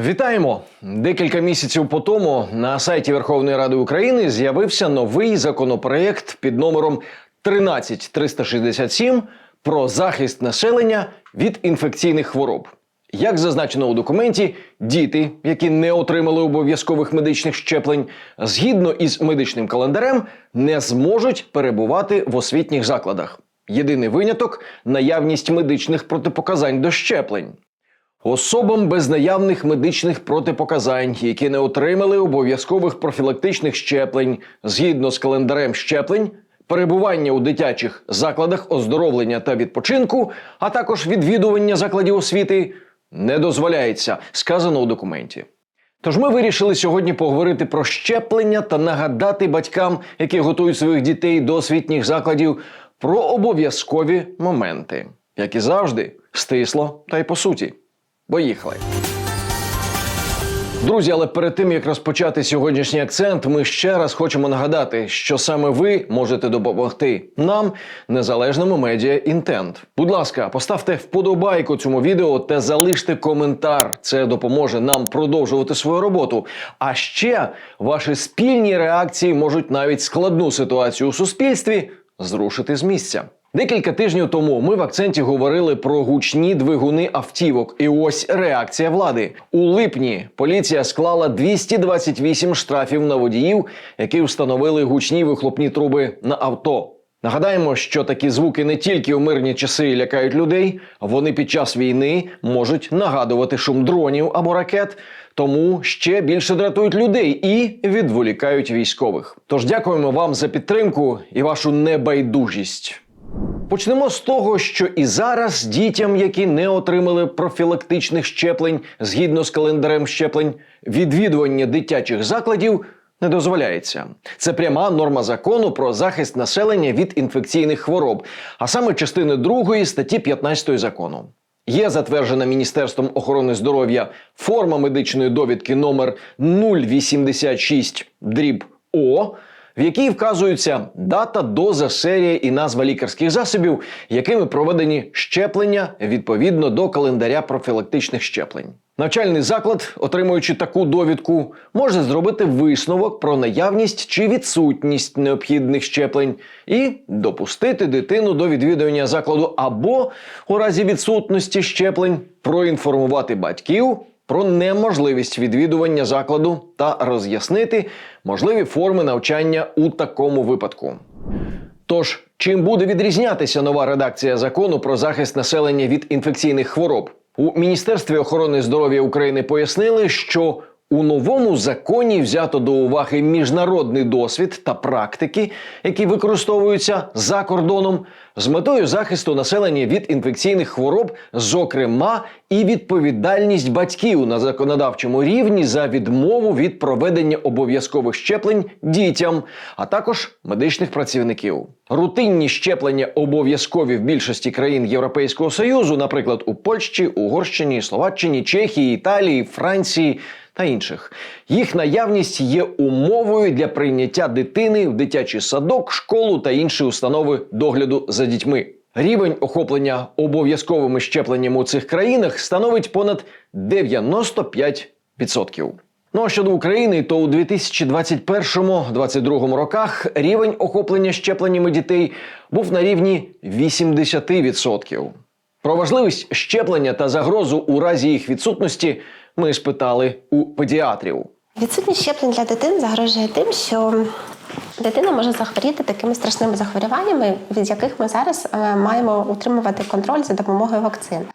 Вітаємо! Декілька місяців по тому на сайті Верховної Ради України з'явився новий законопроєкт під номером 13367 про захист населення від інфекційних хвороб. Як зазначено у документі, діти, які не отримали обов'язкових медичних щеплень, згідно із медичним календарем, не зможуть перебувати в освітніх закладах. Єдиний виняток наявність медичних протипоказань до щеплень. Особам без наявних медичних протипоказань, які не отримали обов'язкових профілактичних щеплень згідно з календарем щеплень, перебування у дитячих закладах оздоровлення та відпочинку, а також відвідування закладів освіти не дозволяється, сказано у документі. Тож ми вирішили сьогодні поговорити про щеплення та нагадати батькам, які готують своїх дітей до освітніх закладів, про обов'язкові моменти, як і завжди, стисло та й по суті. Поїхали. Друзі, але перед тим як розпочати сьогоднішній акцент, ми ще раз хочемо нагадати, що саме ви можете допомогти нам, незалежному медіа інтент. Будь ласка, поставте вподобайку цьому відео та залиште коментар. Це допоможе нам продовжувати свою роботу. А ще ваші спільні реакції можуть навіть складну ситуацію у суспільстві зрушити з місця. Декілька тижнів тому ми в акценті говорили про гучні двигуни автівок. І ось реакція влади. У липні поліція склала 228 штрафів на водіїв, які встановили гучні вихлопні труби на авто. Нагадаємо, що такі звуки не тільки у мирні часи лякають людей, вони під час війни можуть нагадувати шум дронів або ракет, тому ще більше дратують людей і відволікають військових. Тож дякуємо вам за підтримку і вашу небайдужість. Почнемо з того, що і зараз дітям, які не отримали профілактичних щеплень згідно з календарем щеплень, відвідування дитячих закладів не дозволяється. Це пряма норма закону про захист населення від інфекційних хвороб, а саме частини 2 статті 15 закону. Є затверджена Міністерством охорони здоров'я форма медичної довідки номер 086 дріб О, в якій вказуються дата, доза, серія і назва лікарських засобів, якими проведені щеплення відповідно до календаря профілактичних щеплень. Навчальний заклад, отримуючи таку довідку, може зробити висновок про наявність чи відсутність необхідних щеплень і допустити дитину до відвідування закладу або у разі відсутності щеплень проінформувати батьків про неможливість відвідування закладу та роз'яснити можливі форми навчання у такому випадку. Тож, чим буде відрізнятися нова редакція закону про захист населення від інфекційних хвороб? У Міністерстві охорони здоров'я України пояснили, що у новому законі взято до уваги міжнародний досвід та практики, які використовуються за кордоном з метою захисту населення від інфекційних хвороб, зокрема і відповідальність батьків на законодавчому рівні за відмову від проведення обов'язкових щеплень дітям, а також медичних працівників. Рутинні щеплення обов'язкові в більшості країн Європейського союзу, наприклад, у Польщі, Угорщині, Словаччині, Чехії, Італії, Франції та інших. Їх наявність є умовою для прийняття дитини в дитячий садок, школу та інші установи догляду за дітьми. Рівень охоплення обов'язковими щепленнями у цих країнах становить понад 95%. Ну а щодо України, то у 2021-2022 роках рівень охоплення щепленнями дітей був на рівні 80%. Про важливість щеплення та загрозу у разі їх відсутності ми спитали у педіатрів. Відсутність щеплень для дитин загрожує тим, що дитина може захворіти такими страшними захворюваннями, від яких ми зараз е, маємо утримувати контроль за допомогою вакцин.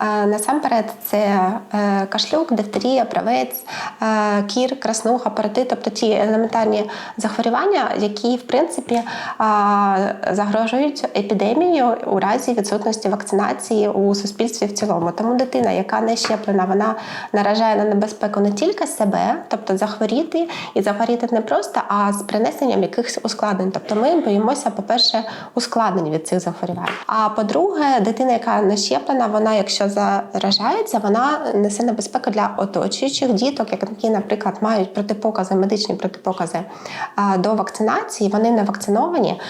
Насамперед, це е, кашлюк, дифтерія, правець, е, кір, краснуха, паротит, тобто ті елементарні захворювання, які в принципі е, загрожують епідемією у разі відсутності вакцинації у суспільстві в цілому. Тому дитина, яка не щеплена, вона наражає на небезпеку не тільки себе, тобто захворіти і захворіти не просто, а з принесенням якихось ускладнень. Тобто ми боїмося, по-перше, ускладнень від цих захворювань. А по-друге, дитина, яка не щеплена, вона, якщо заражається, вона несе небезпеку для оточуючих діток, які, наприклад, мають протипокази, медичні протипокази до вакцинації, вони не вакциновані.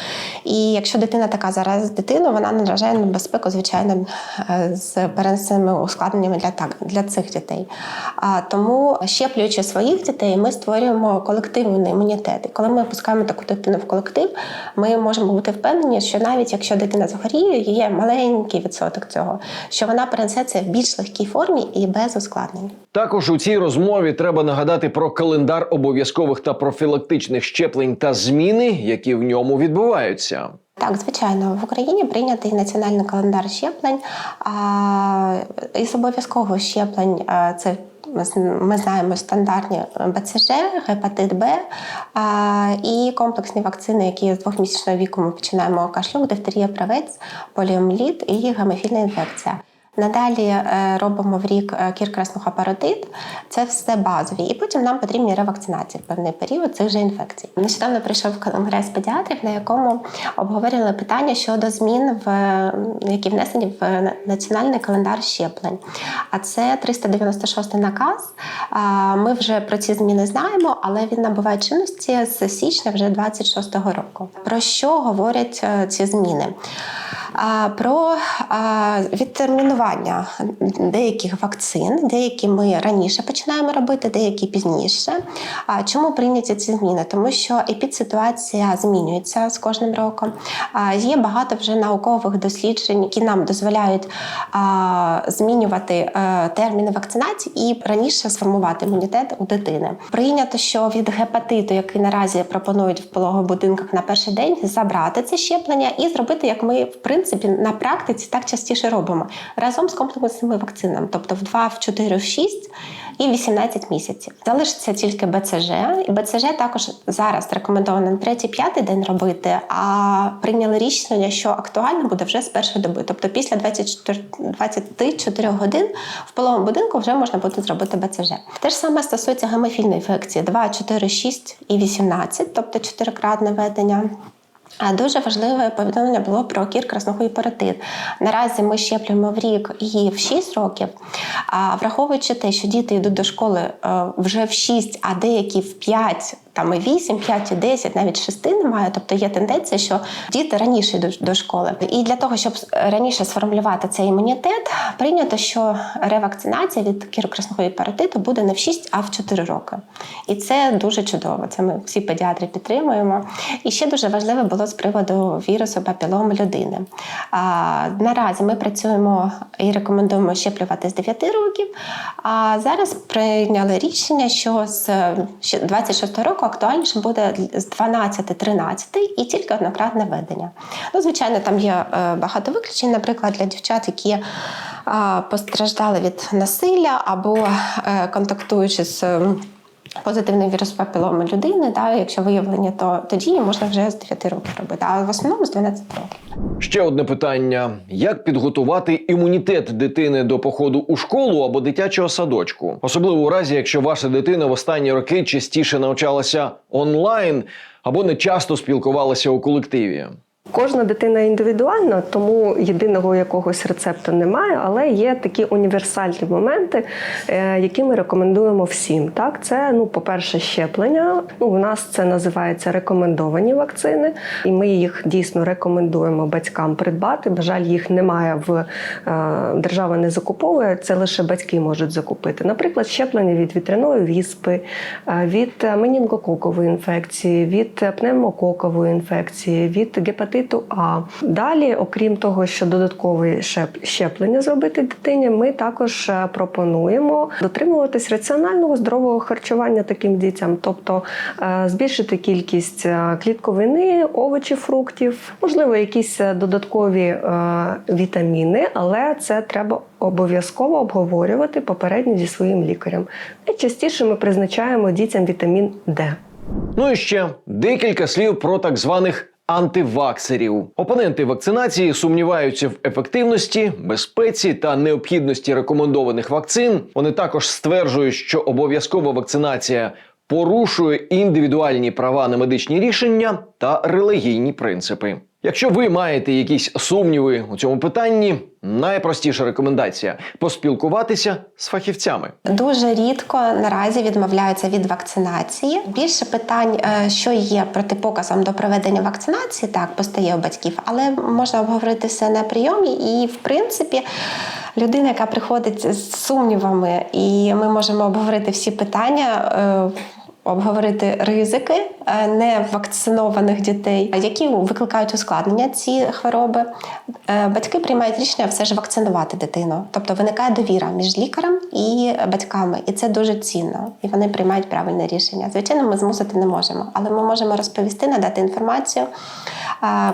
І якщо дитина така зараз дитину, вона наражає на небезпеку, звичайно, е, з перенесеними ускладненнями для так для цих дітей. Тому щеплюючи своїх дітей, ми створюємо колективний імунітет. І коли ми пускаємо таку дитину в колектив, ми можемо бути впевнені, що навіть якщо дитина захворіє, є маленький відсоток цього, що вона перенесе це в більш легкій формі і без ускладнень. Також у цій розмові треба нагадати про календар обов'язкових та профілактичних щеплень та зміни, які в ньому відбуваються. Так, звичайно, в Україні прийнятий національний календар щеплень. А із обов'язкових щеплень а, це ми знаємо стандартні БЦЖ, гепатит Б а, і комплексні вакцини, які з двохмісячного віку ми починаємо кашлюк, дифтерія, правець, поліоміліт і гемофільна інфекція. Надалі е, робимо в рік е, кір краснуха паротит. Це все базові. І потім нам потрібні ревакцинації в певний період цих же інфекцій. Нещодавно прийшов конгрес педіатрів, на якому обговорювали питання щодо змін, в е, які внесені в національний календар щеплень. А це 396 наказ. Ми вже про ці зміни знаємо, але він набуває чинності з січня вже 26-го року. Про що говорять е, ці зміни? Про відтермінування деяких вакцин, деякі ми раніше починаємо робити, деякі пізніше. Чому прийняті ці зміни? Тому що епідситуація змінюється з кожним роком. Є багато вже наукових досліджень, які нам дозволяють змінювати е, терміни вакцинації і раніше сформувати імунітет у дитини. Прийнято, що від гепатиту, який наразі пропонують в пологових будинках на перший день, забрати це щеплення і зробити, як ми в принципі на практиці так частіше робимо разом з комплексними вакцинами, тобто в 2, в 4, в 6 і 18 місяців. Залишиться тільки БЦЖ, і БЦЖ також зараз рекомендовано на 3-5 день робити. А прийняли рішення, що актуально буде вже з першої доби, тобто після 24, 24 годин в пологовому будинку вже можна буде зробити БЦЖ. Те ж саме стосується гемофільної інфекції 2, 4, 6 і 18, тобто чотирикратне ведення. Дуже важливе повідомлення було про кір краснухий паротит. Наразі ми щеплюємо в рік і в 6 років. А враховуючи те, що діти йдуть до школи е, вже в 6, а деякі в 5, там і 8, 5, і 10, навіть 6 немає. Тобто є тенденція, що діти раніше йдуть до школи. І для того, щоб раніше сформулювати цей імунітет, прийнято, що ревакцинація від кіру краснухої паротиту буде не в 6, а в 4 роки. І це дуже чудово. Це ми всі педіатри підтримуємо. І ще дуже важливе було з приводу вірусу папіломи людини. А, наразі ми працюємо і рекомендуємо щеплювати з 9 років. А зараз прийняли рішення, що з 26 року актуальніше буде з 12-13 і тільки однократне ведення. Ну, звичайно, там є е, багато виключень, наприклад, для дівчат, які е, постраждали від насилля або е, контактуючи з. Позитивний вірус папіломи людини, да, якщо виявлення, то тоді можна вже з 9 років робити, а в основному з 12 років. Ще одне питання: як підготувати імунітет дитини до походу у школу або дитячого садочку, особливо у разі, якщо ваша дитина в останні роки частіше навчалася онлайн або не часто спілкувалася у колективі. Кожна дитина індивідуальна, тому єдиного якогось рецепту немає, але є такі універсальні моменти, е, які ми рекомендуємо всім. Так, це ну, по-перше, щеплення. Ну, у нас це називається рекомендовані вакцини, і ми їх дійсно рекомендуємо батькам придбати. На жаль, їх немає в е, держава не закуповує. Це лише батьки можуть закупити. Наприклад, щеплення від вітряної віспи, е, від менінгококової інфекції, від пневмококової інфекції, від гепатиту А. Далі, окрім того, що додаткове щеплення зробити дитині, ми також е, пропонуємо дотримуватись раціонального здорового харчування таким дітям, тобто е, збільшити кількість е, клітковини, овочів, фруктів, можливо, якісь додаткові вітаміни, але це треба обов'язково обговорювати попередньо зі своїм лікарем. Найчастіше ми призначаємо дітям вітамін Д. Ну і ще декілька слів про так званих. Антиваксерів опоненти вакцинації сумніваються в ефективності, безпеці та необхідності рекомендованих вакцин. Вони також стверджують, що обов'язкова вакцинація порушує індивідуальні права на медичні рішення та релігійні принципи. Якщо ви маєте якісь сумніви у цьому питанні, найпростіша рекомендація поспілкуватися з фахівцями. Дуже рідко наразі відмовляються від вакцинації. Більше питань, е, що є протипоказом до проведення вакцинації, так постає у батьків, але можна обговорити все на прийомі. І, в принципі, людина, яка приходить з сумнівами, і ми можемо обговорити всі питання. Обговорити ризики е, невакцинованих дітей, які викликають ускладнення ці хвороби. Е, Батьки приймають рішення все ж вакцинувати дитину. Тобто виникає довіра між лікарем і батьками, і це дуже цінно. І вони приймають правильне рішення. Звичайно, ми змусити не можемо, але ми можемо розповісти, надати інформацію,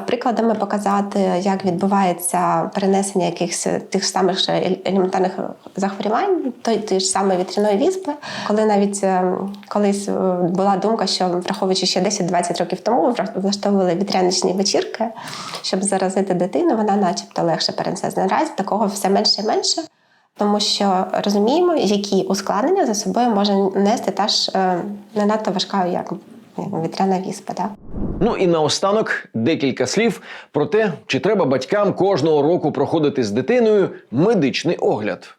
прикладами показати, як відбувається перенесення якихось тих самих елементарних захворювань, той, той ж самої вітряної віспи, коли навіть е, колись е, була думка, що враховуючи ще 10-20 років тому, влаштовували вітряничні вечірки, щоб заразити дитину, вона начебто легше перенесе. Наразі такого все менше і менше. Тому що розуміємо, які ускладнення за собою може нести та ж е, не надто важка, як вітряна віспа. Да? Ну і наостанок декілька слів про те, чи треба батькам кожного року проходити з дитиною медичний огляд.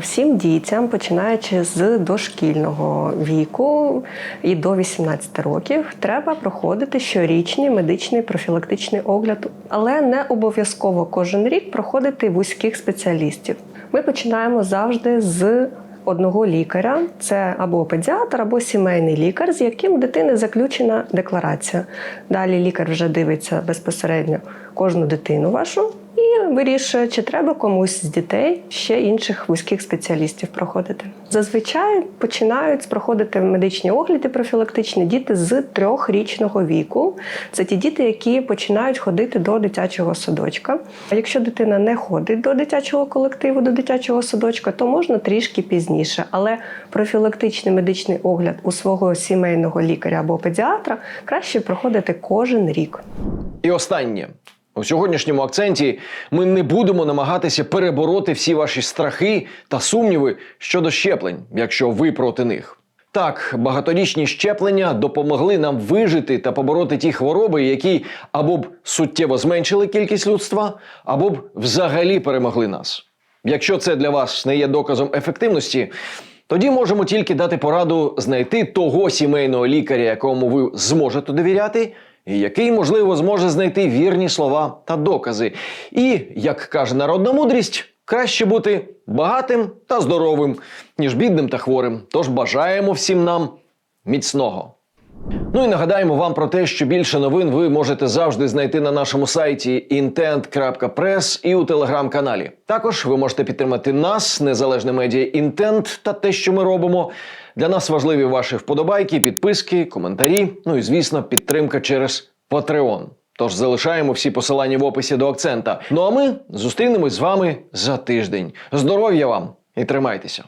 Всім дітям, починаючи з дошкільного віку і до 18 років, треба проходити щорічний медичний профілактичний огляд, але не обов'язково кожен рік проходити вузьких спеціалістів. Ми починаємо завжди з одного лікаря: це або педіатр, або сімейний лікар, з яким дитини заключена декларація. Далі лікар вже дивиться безпосередньо кожну дитину вашу і вирішує, чи треба комусь з дітей ще інших вузьких спеціалістів проходити. Зазвичай починають проходити медичні огляди профілактичні діти з трьохрічного віку. Це ті діти, які починають ходити до дитячого садочка. А якщо дитина не ходить до дитячого колективу, до дитячого садочка, то можна трішки пізніше. Але профілактичний медичний огляд у свого сімейного лікаря або педіатра краще проходити кожен рік. І останнє. У сьогоднішньому акценті ми не будемо намагатися перебороти всі ваші страхи та сумніви щодо щеплень, якщо ви проти них. Так, багаторічні щеплення допомогли нам вижити та побороти ті хвороби, які або б суттєво зменшили кількість людства, або б взагалі перемогли нас. Якщо це для вас не є доказом ефективності, тоді можемо тільки дати пораду знайти того сімейного лікаря, якому ви зможете довіряти, і який, можливо, зможе знайти вірні слова та докази. І, як каже народна мудрість, краще бути багатим та здоровим, ніж бідним та хворим. Тож бажаємо всім нам міцного. Ну і нагадаємо вам про те, що більше новин ви можете завжди знайти на нашому сайті intent.press і у телеграм-каналі. Також ви можете підтримати нас, незалежне медіа Інтент та те, що ми робимо. Для нас важливі ваші вподобайки, підписки, коментарі. Ну і звісно, підтримка через Patreon. Тож залишаємо всі посилання в описі до акцента. Ну а ми зустрінемось з вами за тиждень. Здоров'я вам і тримайтеся!